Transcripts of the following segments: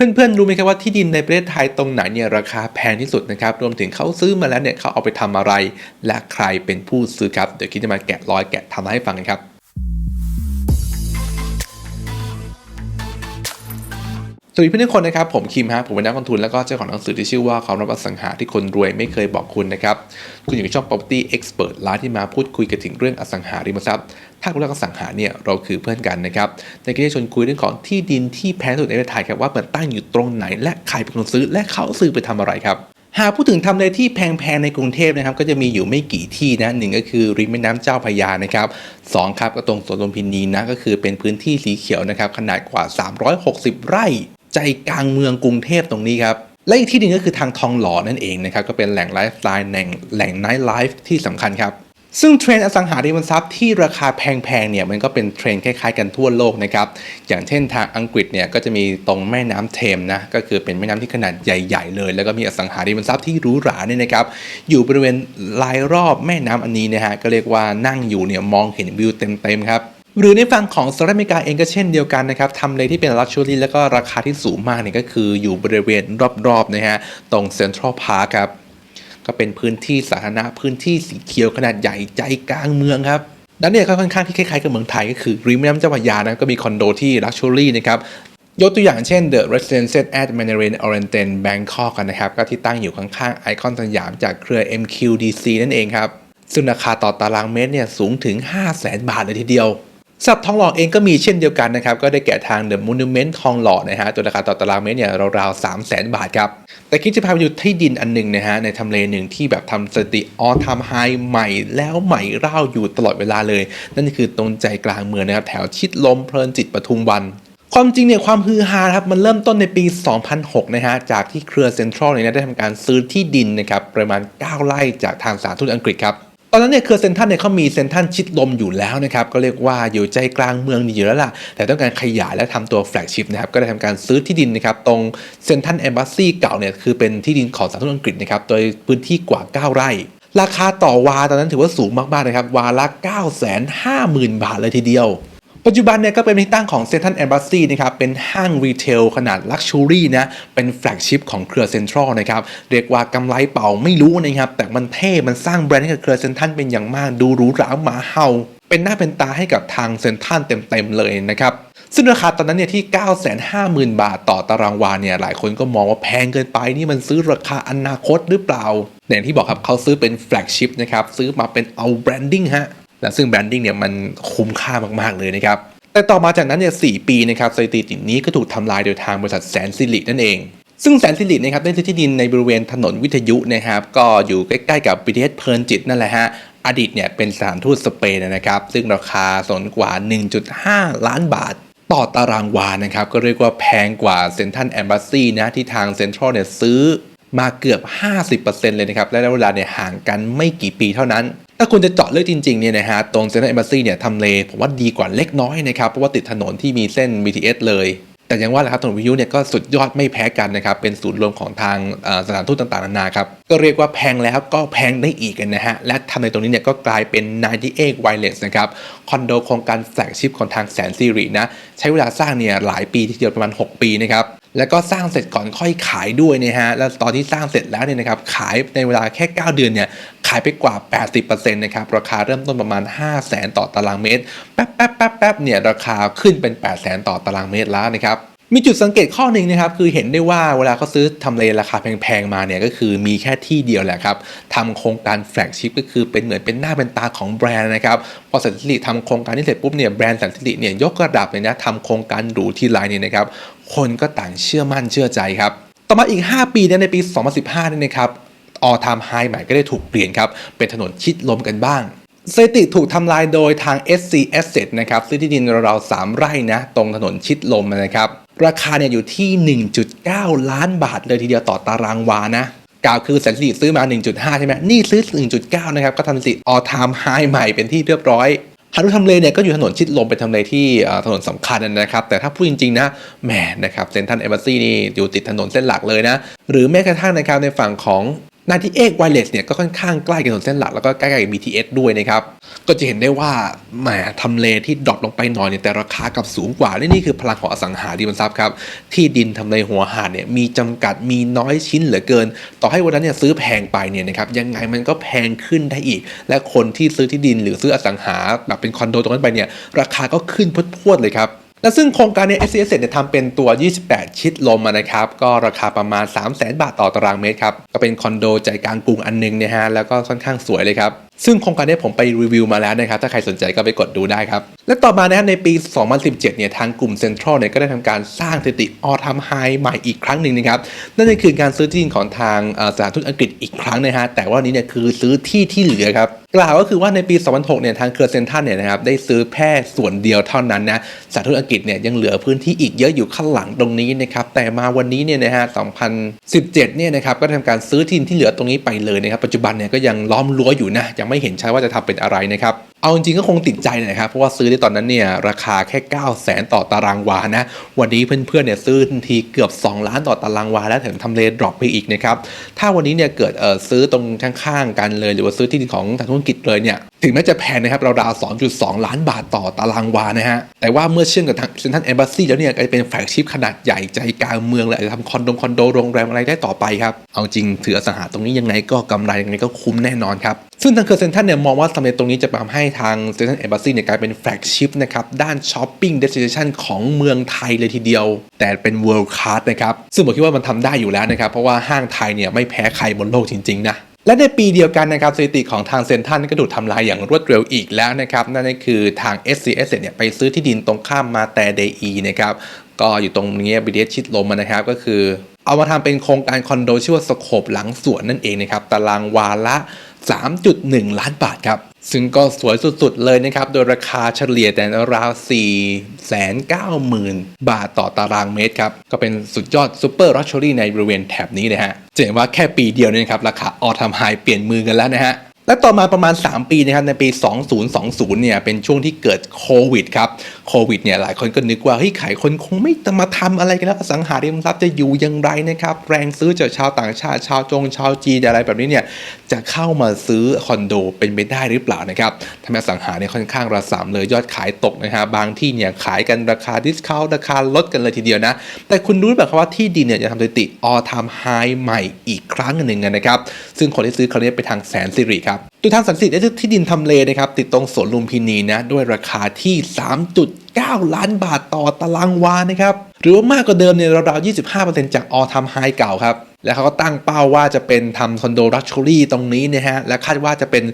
เพื่อนๆรู้ไหมครับว่าที่ดินในประเทศไทยตรงไหนเนี่ยราคาแพงที่สุดนะครับรวมถึงเขาซื้อมาแล้วเนี่ยเขาเอาไปทำอะไร และใครเป็นผู้ซื้อครับเดี๋ยวคิดจะมาแกะรอยแกะทำให้ฟังกันครับสวัสดีเพื่อนทุกคนนะครับผมคิมฮะผมเป็นนักลงทุนแล้วก็เจ้าของหนังสือที่ชื่อว่าความรับอสังหาที่คนรวยไม่เคยบอกคุณนะครับ คุณอยู่ในช่อง property expert ร้านที่มาพูดคุยกันถึงเรื่องอสังหาริมทรัพย์ ถ้าคุณรักอสังหาเนี่ยเราคือเพื่อนกันนะครับในคลิปนี้ชวนคุยเรื่องของที่ดินที่แพงสุดในประเทศไทยครับว่ามันตั้งอยู่ตรงไหน และใครเป็นคนซื้อและเขาซื้อไปทำอะไรครับหากพูดถึงทำเลที่แพงๆในกรุงเทพนะครับก็จะมีอยู่ไม่กี่ที่นะหนึ่งก็คือริมแม่น้ำเจ้าพยานะครับสองครับก็ตรงสวนลุมพินีนะก็คือเป็นพื้นที่สีเขียวนะครับขนาดกว่า 360 ไร่ ใจกลางเมืองกรุงเทพตรงนี้ครับและอีกที่หนึ่งก็คือทางทองหล่อนั่นเองนะครับก็เป็นแหล่งไลฟ์สไตล์แหล่งแหล่งไนท์ไลฟ์ที่สำคัญครับ ซึ่งเทรนด์อสังหาริมทรัพย์ที่ราคาแพงๆเนี่ยมันก็เป็นเทรนด์คล้ายๆกันทั่วโลกนะครับ อย่างเช่นทางอังกฤษเนี่ยก็จะมีตรงแม่น้ำเทมนะก็คือเป็นแม่น้ำที่ขนาดใหญ่ ๆ เลย แล้วก็มีอสังหาริมทรัพย์ที่หรูหราเนี่ยนะครับอยู่บริเวณรายรอบแม่น้ำอันนี้นะฮะก็เรียกว่านั่งอยู่เนี่ยมองเห็นวิวเต็มๆครับหรือในฝั่งของสหรัฐอเมริกาเองก็เช่นเดียวกันนะครับทำเลที่เป็นลักชัวรี่แล้วก็ราคาที่สูงมากเนี่ยก็คืออยู่บริเวณรอบๆนะฮะตรงเซ็นทรัลพาร์คครับ ก็เป็นพื้นที่สาธารณะพื้นที่สีเขียวขนาดใหญ่ใจกลางเมืองครับด้านเนี่ยก็ค่อนข้างที่คล้ายๆกับเมืองไทยก็คือริมแม่น้ำเจ้าพระยานะก็มีคอนโดที่ลักชัวรี่นะครับยกตัวอย่างเช่น The Residences at Mandarin Oriental Bangkok กันนะครับก็ที่ตั้งอยู่ข้างๆไอคอนสยามจากเครือ MQDC นั่นเองครับซึ่งราคาต่อตารางเมตรเนี่ยสูงถึง 5 0 0 0 0 0 บาทเลยทีเดียว สับทองหล่อเองก็มีเช่นเดียวกันนะครับ ก็ได้แก่ทาง The Monument ทองหล่อนะฮะ ตัวราคาต่อตารางเมตรเนี่ยราวๆ3 0 0 0 0 0บาทครับ แต่คิดจะพาไปดูที่ดินอันหนึ่งนะฮะ ในทำเลหนึ่งที่แบบทำสติออทำไฮใหม่แล้วใหม่เล่าอยู่ตลอดเวลาเลย นั่นคือตรงใจกลางเมืองนะครับ แถวชิดลมเพลินจิตปทุมวันความจริงเนี่ยความฮือฮาครับมันเริ่มต้นในปี 2006 นะฮะจากที่เครือเซ็นทรัลเนี่ยได้ทำการซื้อที่ดินนะครับประมาณ 9 ไร่จากทางสาธารณทูตอังกฤษครับ ตอนนั้นเนี่ยเครือเซนทันเนี่ยเขามีเซนทันชิดลมอยู่แล้วนะครับก็เรียกว่าอยู่ใจกลางเมืองดีอยู่แล้วล่ะ แต่ต้องการขยายและทำตัวแฟลกชิพนะครับก็ได้ทำการซื้อที่ดินนะครับตรงเซนทันแอมบาสซีเก่าเนี่ยคือเป็นที่ดินของสาธารณทูตอังกฤษนะครับโดยพื้นที่กว่า 9 ไร่ราคาต่อวาตอนนั้นถือว่าสูงมาก ๆ นะครับ วาละ 950,000 บาทเลยทีเดียว ปัจจุบันเนี่ยก็เป็นที่ตั้งของเซนทรัลแอมบ s สซีนะครับ เป็นห้างรีเทลขนาดลักชัวรี่นะ เป็นแฟลกชิพของเครือเซ็นทรัลนะครับ เรียกว่ากำไรเป่าไม่รู้นะครับ แต่มันเท่ มันสร้างแบรนด์ให้กับเครือเซ็นทรัลเป็นอย่างมาก ดูหรูหราหมาเห่า เป็นหน้าเป็นตาให้กับทางเซ็นทรัลเต็มๆเลยนะครับซึ่งราคาตอนนั้นเนี่ยที่ 950,000 บาทต่อตารางวาเนี่ยหลายคนก็มองว่าแพงเกินไปนี่มันซื้อราคาอนาคตหรือเปล่าอย่างที่บอกครับเขาซื้อเป็นแฟลกชิพนะครับซื้อมาเป็นเอาแบรนดิ้งฮะ และซึ่งแบรนดิ้งเนี่ยมันคุ้มค่ามากๆเลยนะครับแต่ต่อมาจากนั้นเนี่ยสปีนะครับสถิตินี้ก็ถูกทำลายโดยทางบริษัทแสนสิรินั่นเอง ซึ่งแสนสิรินะครับได้ซื้อที่ดินในบริเวณถนนวิทยุนะครับก็อยู่ใกล้ๆกับ BTS เพลินจิตนั่นแหละฮะอดีตเนี่ยเป็นสถานทูตสเปนนะครับ ซึ่งราคาสนกว่า 1.5 ล้านบาท ต่อตารางวานะครับ ก็เรียกว่าแพงกว่าเซ็นทรัลแอมบ s สซีนะที่ทางเซ็นทรัลเนี่ยซื้อมาเกือบ 50%เลยนะครับและระยะเวลาเนี่ยห่างกันไม่กี่ปีเท่านั้น ถ้าคุณจะเจาะเลือกจริงๆเนี่ยนะฮะตรงเซ็นทรัลแอมบ s สซีเนี่ยทำเลผมว่าดีกว่าเล็กน้อยนะครับเพราะว่าติดถนนที่มีเส้น BTS เลยแต่ยังว่าแหละครับถนนวิทยุเนี่ยก็สุดยอดไม่แพ้กันนะครับ เป็นศูนย์รวมของทางสถานทูตต่างๆนานาครับ ก็เรียกว่าแพงแล้วก็แพงได้อีกนะฮะ และทำในตรงนี้เนี่ยก็กลายเป็น 98 Wireless นะครับ คอนโดโครงการแฟลกชิพของทางแสนสิรินะ ใช้เวลาสร้างเนี่ยหลายปีทีเดียวประมาณ 6 ปีนะครับ แล้วก็สร้างเสร็จก่อนค่อยขายด้วยนะฮะ แล้วตอนที่สร้างเสร็จแล้วเนี่ยนะครับ ขายในเวลาแค่ 9 เดือนเนี่ย ขายไปกว่า 80%นะครับ ราคาเริ่มต้นประมาณ 5 0 0แสนต่อตารางเมตร แป๊บแป๊บแป๊บแป๊บเนี่ย ราคาขึ้นเป็น 8 0 0แสนต่อตารางเมตรแล้วนะครับ มีจุดสังเกตข้อหนึ่งนะครับคือเห็นได้ว่าเวลาเขาซื้อทำเลราคาแพงๆมาเนี่ยก็คือมีแค่ที่เดียวแหละครับทำโครงการแฟลกชิพก็คือเป็นเหมือนเป็นหน้าเป็นตาของแบรนด์นะครับพอสันติริทำโครงการนี้เสร็จปุ๊บเนี่ยแบรนด์สันติริเนี่ยยกระดับเลยนะทำโครงการหรูที่ไลน์เนี่ยนะครับคนก็ต่างเชื่อมั่นเชื่อใจครับต่อมาอีก 5 ปีเนี่ยในปี 2015เนี่ยนะครับออทามไฮใหม่ก็ได้ถูกเปลี่ยนครับเป็นถนนชิดลมกันบ้างสถิติถูกทำลายโดยทาง SC Asset นะครับซื้อที่ดินราวๆ3ไร่นะตรงถนนชิดลมนะครับ ราคาเนี่ยอยู่ที่ 1.9 ล้านบาทเลยทีเดียวต่อตารางวานะกล่าวคือแสนสิริซื้อมา 1.5 ใช่ไหมนี่ซื้อ 1.9 นะครับ ก็ทำสถิติออทามไฮใหม่เป็นที่เรียบร้อยหาดูทำเลเนี่ยก็อยู่ถนนชิดลมเป็นทำเลที่ถนนสำคัญนะครับ แต่ถ้าพูดจริง ๆ นะแหมนะครับเซนทันเอมบ s ซีนี่อยู่ติดถนนเส้นหลักเลยนะ หรือแม้กระทั่งนะครับในฝั่งของ นาที่เอกไวเลสเนี่ยก็ค่อนข้างใกล้กับถนนเส้นหลักแล้วก็ใกล้กับ BTS ด้วยนะครับ ก็จะเห็นได้ว่าแหมทำเลที่ดรอปลงไปหน่อยเนี่ยแต่ราคากับสูงกว่าและนี่คือพลังของอสังหาริมทรัพย์ครับ ที่ดินทำเลหัวหาดเนี่ยมีจำกัดมีน้อยชิ้นเหลือเกิน ต่อให้วันนั้นเนี่ยซื้อแพงไปเนี่ยนะครับยังไงมันก็แพงขึ้นได้อีก และคนที่ซื้อที่ดินหรือซื้ออสังหาแบบเป็นคอนโดตรงนั้นไปเนี่ยราคาก็ขึ้นพรวดเลยครับ และซึ่งโครงการเนี้ s c s เนี่ยทำเป็นตัว 28 ชิดลมนะครับ ก็ราคาประมาณ 3 0 0 0 0 0บาทต่อตารางเมตรครับ ก็เป็นคอนโดใจกลางกรุงอันหนึงนะฮะ แล้วก็ค่อนข้างสวยเลยครับ ซึ่งโครงการนี้ผมไปรีวิวมาแล้วนะครับ ถ้าใครสนใจก็ไปกดดูได้ครับ และต่อมานะครับในปี 2017 เนี่ย ทางกลุ่มเซ็นทรัลเนี่ยก็ได้ทำการสร้างสถิติออทำไฮใหม่อีกครั้งหนึ่งนะครับ นั่นก็คือการซื้อที่ดินของทางสถานทูตอังกฤษอีกครั้งนะฮะ แต่ว่านี้เนี่ยคือซื้อที่ที่เหลือครับ กล่าวก็คือว่าในปี 2006 เนี่ยทางเครือเซนทัลเนี่ยนะครับได้ซื้อแค่ส่วนเดียวเท่านั้นนะสานทูตอังกฤษเนี่ยยังเหลือพื้นที่อีกเยอะอยู่ข้างหลังตรงนี้นะครับแต่มาวันนี้เนี่ยนะฮะ 2017 เนี่ยนะครับก็ทำการซื้อที่ดินที่เหลือตรงนี้ไปเลยนะครับปัจจุบันเนี่ยก็ยังล้อมรั้วอยู่นะยังไม่เห็นชัดว่าจะทำเป็นอะไรนะครับ เอาจริงๆก็คงติดใจหนะครับ เพราะว่าซื้อได้ตอนนั้นเนี่ยราคาแค่ 9 0 0แสนต่อตารางวานะ วันนี้เพื่อนๆเนี่ยซื้อทันทีเกือบ 2 ล้านต่อตารางวา แล้วแถมทำเลดรอปไปอีกนะครับ ถ้าวันนี้เนี่ยเกิดเออซื้อตรงข้างๆกันเลย หรือว่าซื้อที่ดินของทางธุรกิจเลยเนี่ย ถึงแม้จะแพงนะครับราวๆ 2.2 ล้านบาทต่อตารางวานะฮะ แต่ว่าเมื่อเชื่อมกับทางเซนทันเอมบ s ซีแล้วเนี่ยก็จะเป็นแฟลกชิพขนาดใหญ่ใจกลางเมืองเลยจะทำคอนโดคอนโดโรงแรมอะไรได้ต่อไปครับ เอาจริงถืออสังหาตรงนี้ยังไงก็กำไรยังไงก็คุ้มแน่นอนครับ ซึ่งทางเคอร์เซนทันเนี่ยมองว่าสำเร็จตรงนี้จะทำให้ทางเซนทันเอมบ s ซีเนี่ยกลายเป็นแฟลกชิพนะครับด้านช้อปปิ้งเดสติเนชันของเมืองไทยเลยทีเดียว แต่เป็น world class นะครับซึ่งผมคิดว่ามันทำได้อยู่แล้วนะครับเพราะว่าห้างไทยเนี่ยไม่แพ้ใครบนโลกจริงๆนะ และในปีเดียวกันนะครับสถิติของทางเซนทันก็ถูกทำลายอย่างรวดเร็วอีกแล้วนะครับ นั่นก็คือทาง SCS เนี่ยไปซื้อที่ดินตรงข้ามมาแต่เดอีนะครับก็อยู่ตรงนี้บีเดชิดลมนะครับก็คือ เอามาทำเป็นโครงการคอนโดชื่อว่าสโคบหลังสวนนั่นเองนะครับตารางวาละ 3.1 ล้านบาทครับ ซึ่งก็สวยสุดๆเลยนะครับ โดยราคาเฉลี่ยแต่ราว 490,000 บาทต่อตารางเมตรครับ ก็เป็นสุดยอดซูเปอร์รัชชอรี่ในบริเวณแถบนี้นะฮะจะเห็นว่าแค่ปีเดียวเนี่ยนะครับ ราคาออทำไฮเปลี่ยนมือกันแล้วนะฮะ และต่อมาประมาณ 3 ปีนะครับในปี 2020 เนี่ยเป็นช่วงที่เกิดโควิดครับโควิดเนี่ยหลายคนก็นึกว่าเฮ้ยขายคนคงไม่จะมาทำอะไรกันแล้วอสังหาริมทรัพย์จะอยู่อย่างไรนะครับแรงซื้อจากชาวต่างชาติชาวจงชาวจีนอะไรแบบนี้เนี่ยจะเข้ามาซื้อคอนโดเป็นไปได้หรือเปล่านะครับทำให้อสังหาเนี่ยค่อนข้างระสามเลยยอดขายตกนะฮะบางที่เนี่ยขายกันราคาดิสคาวราคาลดกันเลยทีเดียวนะ แต่คุณรู้หรือเปล่าครับว่าที่ดินเนี่ยจะทำสถิติ all time high ใหม่อีกครั้งหนึ่งนะครับซึ่งคนที่ซื้อครั้งนี้ไปทางแสนสิริครับโดยทางสันสิทธิ์ได้ซื้อที่ดินทำเลนะครับติดตรงสวนลุมพินีนะด้วยราคาที่ 3.9 ล้านบาทต่อตารางวานะครับหรือว่ามากกว่าเดิมเนี่ยราวๆ 25%จาก all time high เก่าครับ แล้วเขาก็ตั้งเป้าว่าจะเป็นทำคอนโดรัชชูรี่ตรงนี้นะฮะ และคาดว่าจะเป็น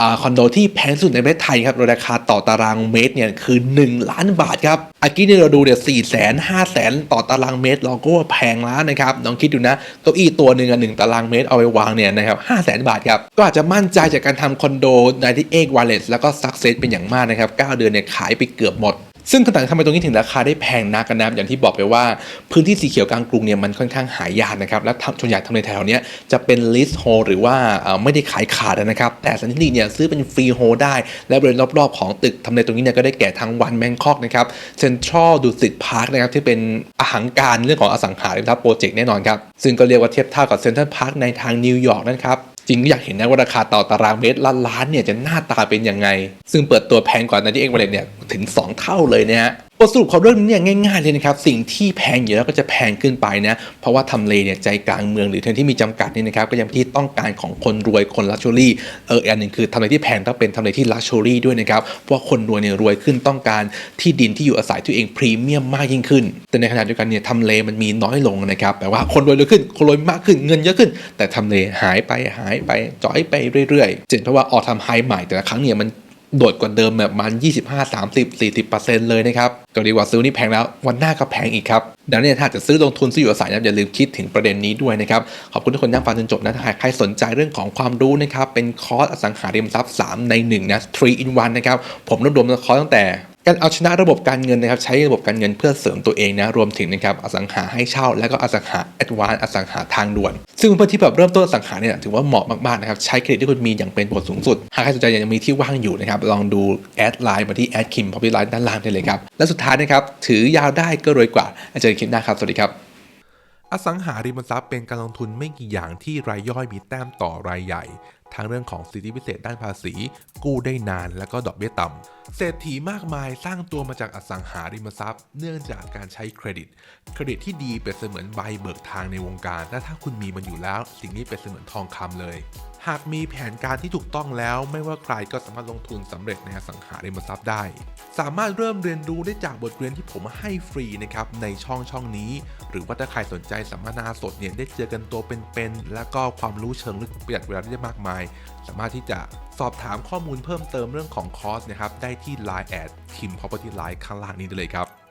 อคอนโดที่แพงสุดในประเทศไทยครับ โดยราคาต่อตารางเมตรเนี่ยคือ 1 ล้านบาทครับอากี้เนี่ยเราดูเนี่ยสี่แสนห้าแสนต่อตารางเมตร เราก็ว่าแพงแล้วนะครับลองคิดดูนะเก้าอี้ตัวหนึ่งอะหนึ่งตารางเมตรเอาไปวางเนี่ยนะครับห้าแสนบาทครับ ก็อาจจะมั่นใจจากการทำคอนโดในที่เอกวาเลสแล้วก็ซักเซสเป็นอย่างมากนะครับเก้าเดือนเนี่ยขายไปเกือบหมดซึ่งขนาดทำไมตรงนี้ถึงราคาได้แพงนักกันนะอย่างที่บอกไปว่าพื้นที่สีเขียวกลางกรุงเนี่ยมันค่อนข้างหายากนะครับและส่วนใหญ่ทำในแถวเนี้ยจะเป็นลิสโฮหรือว่าไม่ได้ขายขาดนะครับ แต่สันนิษเนี่ยซื้อเป็นฟรีโฮได้ และบริเวณรอบ ๆ ของตึกทำเลตรงนี้เนี่ยก็ได้แก่ทางวันแมงคอกนะครับเซ็นทรัลดูสิตพาร์คนะครับที่เป็นอหังการเรื่องของอสังหาริมทรัพย์โปรเจกต์แน่นอนครับ ซึ่งก็เรียกว่าเทียบเท่ากับเซ็นทรัลพาร์คในทางนิวยอร์กนะครับจริงก็อยากเห็นนะว่าราคาต่อตารางเมตรละล้านเนี่ยจะหน้าตาเป็นยังไง ซึ่งเปิดตัวแพงกว่าในที่เอ็กวเลตเนี่ยถึง 2 เท่าเลยนะฮะ บทสรุปของเรื่องนี้เนี่ยง่ายๆเลยนะครับสิ่งที่แพงอยู่แล้วก็จะแพงขึ้นไปนะเพราะว่าทำเลเนี่ยใจกลางเมืองหรือที่ที่มีจำกัดนี่นะครับก็ยังที่ต้องการของคนรวยคนลักชัวรี่เอออันหนึ่งคือทำเลที่แพงต้องเป็นทำเลที่ลักชัวรี่ด้วยนะครับเพราะคนรวยเนี่ยรวยขึ้นต้องการที่ดินที่อยู่อาศัยตัวเองพรีเมียมมากยิ่งขึ้น แต่ในขณะเดียวกันเนี่ยทำเลมันมีน้อยลงนะครับแปลว่าคนรวยรวยขึ้นคนรวยมากขึ้นเงินเยอะขึ้น แต่ทำเลหายไปหายไปจ่อยไปเรื่อยๆเจ็นเพราะว่าออทำไฮใหม่แต่ละครั้งเนี่ยมัน โดดกว่าเดิมแบบมัน 25 30 40 เลยนะครับก็ดีกว่าซื้อนี่แพงแล้ววันหน้าก็แพงอีกครับ ดังนั้นถ้าจะซื้อลงทุนซื้ออยู่อาศัยนะอย่าลืมคิดถึงประเด็นนี้ด้วยนะครับ ขอบคุณทุกคนที่ฟังจนจบนะถ้าใครสนใจเรื่องของความรู้นะครับ เป็นคอร์สอสังหาริมทรัพย์ 3 ใน1นะ3 in 1นะครับ ผมรวบรวมคอร์สตั้งแต่ การเอาชนะระบบการเงินนะครับใช้ระบบการเงินเพื่อเสริมตัวเองนะรวมถึงนะครับอสังหาให้เช่า และก็อสังหาแอดวานอสังหาทางด่วน ซึ่งเพื่อที่แบบเริ่มต้นอสังหาเนี่ยถือว่าเหมาะมากๆนะครับใช้เครดิตที่คุณมีอย่างเป็นผลสูงสุด หากใครสนใจยังมีที่ว่างอยู่นะครับลองดูแอดไลน์มาที่แอดคิมพอพิไลน์ด้านล่างได้เลยครับและสุดท้ายนะครับถือยาวได้ก็รวยกว่าเจอกันคลิปหน้าครับสวัสดีครับออสังหาริมทรัพย์เป็นการลงทุนไม่กี่อย่างที่รายย่อยมีแต้มต่อรายใหญ่ทั้งเรื่องของสิทธิพิเศษด้านภาษี กู้ได้นานและก็ดอกเบี้ยต่ำ เศรษฐีมากมายสร้างตัวมาจากอสังหาริมทรัพย์ เนื่องจากการใช้เครดิต เครดิตที่ดีเป็นเสมือนใบเบิกทางในวงการ และถ้าคุณมีมันอยู่แล้ว สิ่งนี้เป็นเสมือนทองคำเลย หากมีแผนการที่ถูกต้องแล้ว ไม่ว่าใครก็สามารถลงทุนสำเร็จในอสังหาริมทรัพย์ได้ สามารถเริ่มเรียนรู้ได้จากบทเรียนที่ผมให้ฟรีนะครับในช่องช่องนี้ หรือว่าถ้าใครสนใจสัมมนาสดเนี่ยได้เจอกันตัวเป็นๆแล้วก็ความรู้เชิงลึกประหยัดเวลาได้มากมาย สามารถที่จะ สอบถามข้อมูลเพิ่มเติมเรื่องของคอร์สนะครับได้ที่ Line แอดทีม Property Line ข้างล่างนี้ได้เลยครับ